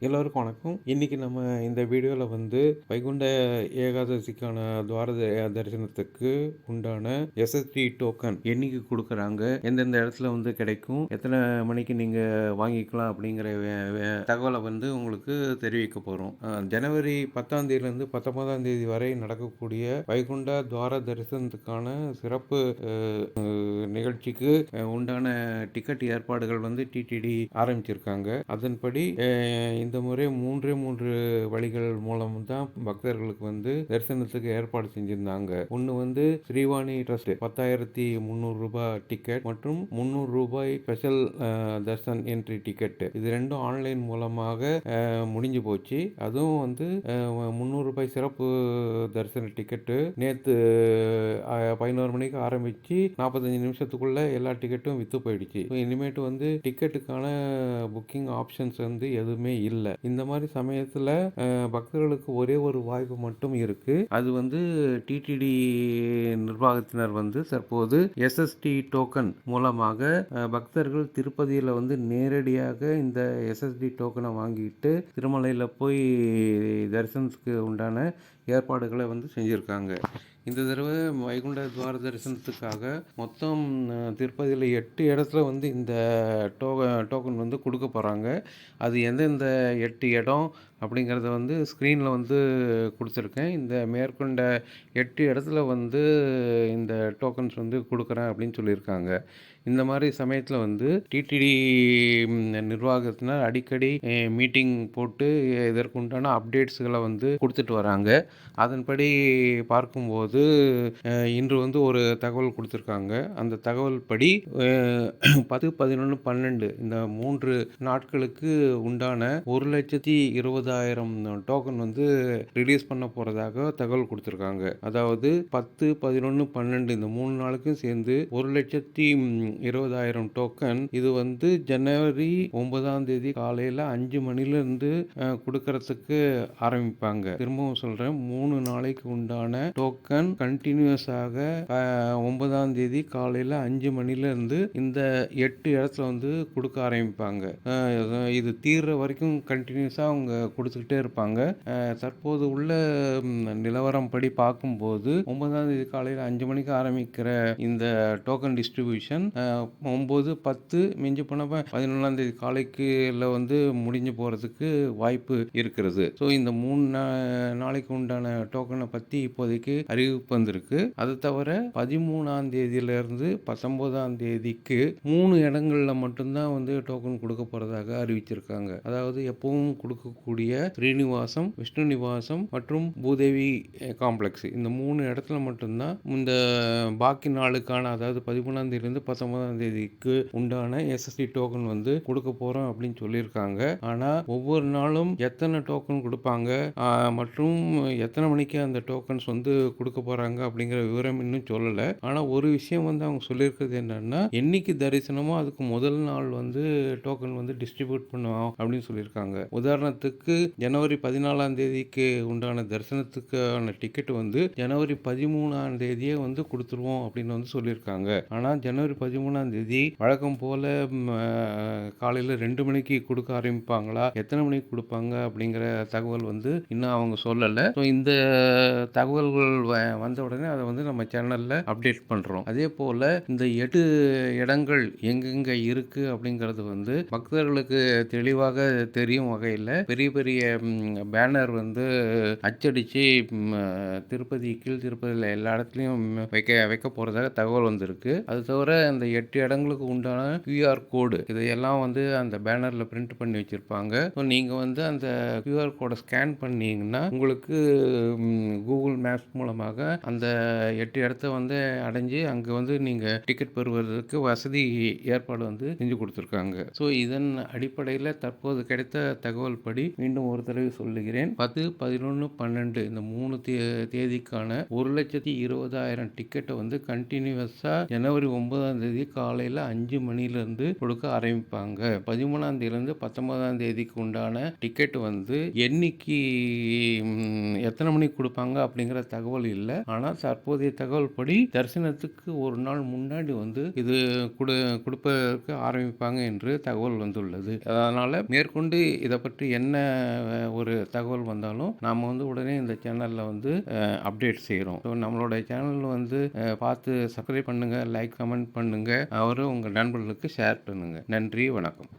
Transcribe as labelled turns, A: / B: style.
A: எல்லோருக்கும் வணக்கம். இன்னைக்கு நம்ம இந்த வீடியோவில் வந்து வைகுண்ட ஏகாதசிக்கான துவார தரிசனத்துக்கு உண்டான எஸ்எஸ்டி டோக்கன் என்னைக்கு கொடுக்குறாங்க எந்தெந்த இடத்துல வந்து கிடைக்கும் எத்தனை மணிக்கு நீங்கள் வாங்கிக்கலாம் அப்படிங்கிற வே- தகவலை வந்து உங்களுக்கு தெரிவிக்க போகிறோம் ஜனவரி பத்தாம் தேதியிலேருந்து பத்தொன்பதாம் தேதி வரை நடக்கக்கூடிய வைகுண்ட துவார தரிசனத்துக்கான சிறப்பு நிகழ்ச்சிக்கு உண்டான டிக்கெட் ஏற்பாடுகள் வந்து டிடிடி ஆரம்பிச்சிருக்காங்க. அதன்படி இந்த முறை மூன்றே மூன்று வழிகள் மூலம் தான் பக்தர்களுக்கு வந்து தரிசனத்துக்கு ஏற்பாடு செஞ்சிருந்தாங்க. ஒன்று வந்து ஸ்ரீவாணி ட்ரஸ்ட் பத்தாயிரத்தி முந்நூறு ரூபாய் டிக்கெட் மற்றும் முந்நூறு ரூபாய் ஸ்பெஷல் தர்சன் என்ட்ரி டிக்கெட் இது ரெண்டும் ஆன்லைன் மூலமாக முடிஞ்சு போச்சு. அதுவும் வந்து முந்நூறு ரூபாய் சிறப்பு தரிசன டிக்கெட்டு நேற்று பதினோரு மணிக்கு ஆரம்பித்து நாற்பத்தஞ்சு நிமிஷத்துக்குள்ள எல்லா டிக்கெட்டும் விற்று போயிடுச்சு. இனிமேட்டு வந்து டிக்கெட்டுக்கான புக்கிங் ஆப்ஷன்ஸ் வந்து எதுவுமே இல்லை. இல்லை. இந்த மாதிரி சமயத்தில் பக்தர்களுக்கு ஒரே ஒரு வாய்ப்பு மட்டும் இருக்கு. அது வந்து டிடிடி நிர்வாகத்தினர் வந்து தற்போது எஸ்எஸ்டி டோக்கன் மூலமாக பக்தர்கள் திருப்பதியில் வந்து நேரடியாக இந்த எஸ்எஸ்டி டோக்கனை வாங்கிட்டு திருமலையில் போய் தரிசனத்துக்கு உண்டான ஏற்பாடுகளை வந்து செஞ்சுருக்காங்க. இந்த தடவை வைகுண்ட துவார தரிசனத்துக்காக மொத்தம் திருப்பதியில் எட்டு இடத்துல வந்து இந்த டோக டோக்கன் வந்து கொடுக்க போகிறாங்க அது எந்தெந்த எட்டு இடம் அப்படிங்கிறத வந்து ஸ்க்ரீனில் வந்து கொடுத்துருக்கேன். இந்த மேற்கொண்ட எட்டு இடத்துல வந்து இந்த டோக்கன்ஸ் வந்து கொடுக்குறேன் அப்படின்னு சொல்லியிருக்காங்க. இந்த மாதிரி சமயத்தில் வந்து டிடிடி நிர்வாகத்தினர் அடிக்கடி மீட்டிங் போட்டு இதற்குண்டான அப்டேட்ஸுகளை வந்து கொடுத்துட்டு வராங்க. அதன்படி பார்க்கும்போது இன்று வந்து ஒரு தகவல் கொடுத்துருக்காங்க. அந்த தகவல் படி பத்து பதினொன்று பன்னெண்டு இந்த மூன்று நாட்களுக்கு உண்டான ஒரு லட்சத்தி இருபதாயிரம் டோக்கன் வந்து ரிலீஸ் பண்ண போகிறதாக தகவல் கொடுத்துருக்காங்க. அதாவது பத்து பதினொன்று பன்னெண்டு இந்த மூணு நாளுக்கும் சேர்ந்து ஒரு லட்சத்தி இருபதாயிரம் டோக்கன் இது வந்து ஜனவரி ஒன்பதாம் தேதி காலையில் அஞ்சு மணிலேருந்து கொடுக்கறதுக்கு ஆரம்பிப்பாங்க. திரும்பவும் சொல்கிறேன் மூணு நாளைக்கு உண்டான டோக்கன் கண்டினியூஸாக ஒன்பதாம் தேதி காலையில் அஞ்சு மணிலேருந்து இந்த எட்டு இடத்துல வந்து கொடுக்க ஆரம்பிப்பாங்க. இது தீர்ற வரைக்கும் கண்டினியூஸாக அவங்க கொடுத்துக்கிட்டே இருப்பாங்க. தற்போது உள்ள நிலவரம் படி பார்க்கும்போது ஒன்பதாம் தேதி காலையில் அஞ்சு மணிக்கு ஆரம்பிக்கிற இந்த டோக்கன் டிஸ்ட்ரிபியூஷன் ஒம்பது பத்து மிஞ்சி போனால் பதினொன்றாம் தேதி காலைக்குள்ள வந்து முடிஞ்சு போகிறதுக்கு வாய்ப்பு இருக்கிறது. ஸோ இந்த மூணு நா- நாளைக்கு உண்டான டோக்கனை பற்றி இப்போதைக்கு அறிவிப்பு வந்திருக்கு. அது தவிர பதிமூணாம் தேதியிலிருந்து பத்தொன்பதாம் தேதிக்கு மூணு இடங்கள்ல மட்டும்தான் வந்து டோக்கன் கொடுக்க போகிறதாக அறிவிச்சிருக்காங்க. அதாவது எப்பவும் கொடுக்கக்கூடிய ஸ்ரீனிவாசம் விஷ்ணு நிவாசம் மற்றும் பூதேவி காம்ப்ளெக்ஸ் இந்த மூணு இடத்துல மட்டும்தான் இந்த பாக்கி நாளுக்கான அதாவது பதிமூணாம் தேதியிலிருந்து பத்தொன்பதாம் தேதிக்கு உண்டான எஸ்எஸ்டி டோக்கன் வந்து கொடுக்க போறோம் அப்படின்னு சொல்லியிருக்காங்க. ஆனா ஒவ்வொரு நாளும் எத்தனை டோக்கன் கொடுப்பாங்க? மற்றும் எத்தனை மணிக்கு அந்த டோக்கன்ஸ் வந்து கொடுக்க போறாங்க அப்படிங்கிற விவரம் இன்னும் சொல்லல. ஆனா ஒரு விஷயம் வந்து அவங்க சொல்லியிருக்கிறது என்னன்னா என்னைக்கு தரிசனமோ அதுக்கு முதல் நாள் வந்து டோக்கன் வந்து டிஸ்ட்ரிபியூட் பண்ணுவோம் அப்படின்னு சொல்லியிருக்காங்க. உதாரணத்துக்கு ஜனவரி பதினாலாம் தேதிக்கு உண்டான தரிசனத்துக்கான டிக்கெட் வந்து ஜனவரி பதிமூணாம் தேதியே வந்து கொடுத்துருவோம் அப்படின்னு வந்து சொல்லியிருக்காங்க. ஆனால் ஜனவரி பதிமூணாம் தேதி வழக்கம் போல காலையில் ரெண்டு மணிக்கு கொடுக்க ஆரம்பிப்பாங்களா? எத்தனை மணிக்கு கொடுப்பாங்க? அப்படிங்கிற தகவல் வந்து இன்னும் அவங்க சொல்லலை. ஸோ இந்த தகவல்கள் வ- வந்த உடனே அதை வந்து நம்ம சேனலில் அப்டேட் பண்ணுறோம் அதே போல் இந்த எட்டு இடங்கள் எங்கெங்கே இருக்குது அப்படிங்கிறது வந்து பக்தர்களுக்கு தெளிவாக தெரியும் வகையில் பெரிய பெரிய பேனர் வந்து அச்சடித்து திருப்பதி கீழ் திருப்பதியில் எல்லா இடத்துலையும் வைக்க வைக்க போகிறதாக தகவல் வந்திருக்கு. அது தவிர இந்த எட்டு இடங்களுக்கு உண்டான கியூஆர் கோடு இதையெல்லாம் வந்து அந்த பேனரில் பிரிண்ட் பண்ணி வச்சுருப்பாங்க. ஸோ நீங்கள் வந்து அந்த கியூஆர் கோடை ஸ்கேன் பண்ணிங்கன்னா உங்களுக்கு கூகுள் மேப்ஸ் மூலமாக அந்த எட்டு இடத்த வந்து அடைஞ்சு அங்கே வந்து நீங்கள் டிக்கெட் பெறுவதற்கு வசதி ஏற்பாடு வந்து செஞ்சு கொடுத்துருக்காங்க. ஸோ இதன் அடிப்படையில் தற்போது கிடைத்த தகவல் படி மீண்டும் ஒரு தடவை சொல்லுகிறேன். பத்து பதினொன்று பன்னெண்டு இந்த மூணு தே தேதிக்கான ஒரு லட்சத்தி இருபதாயிரம் டிக்கெட்டை வந்து கண்டினியூவஸாக ஜனவரி ஒன்பதாம் தேதி தேதி காலையில் அஞ்சு மணிலேருந்து கொடுக்க ஆரம்பிப்பாங்க. பதிமூணாம் தேதியிலேருந்து பத்தொன்பதாம் தேதிக்கு உண்டான டிக்கெட் வந்து என்னைக்கு எத்தனை மணிக்கு கொடுப்பாங்க அப்படிங்கிற தகவல் இல்லை. ஆனால் தற்போதைய தகவல் படி தரிசனத்துக்கு ஒரு நாள் முன்னாடி வந்து இது கொடு கொடுப்பதற்கு ஆரம்பிப்பாங்க என்று தகவல் வந்துள்ளது. அதனால் மேற்கொண்டு இதை பற்றி என்ன ஒரு தகவல் வந்தாலும் நாம் வந்து உடனே இந்த சேனலில் வந்து அப்டேட் செய்கிறோம் ஸோ நம்மளோட சேனல் வந்து பார்த்து சப்ஸ்கிரைப் பண்ணுங்கள் லைக் கமெண்ட் பண்ணுங்கள் அவரும் உங்கள் நண்பர்களுக்கு ஷேர் பண்ணுங்கள் நன்றி வணக்கம்.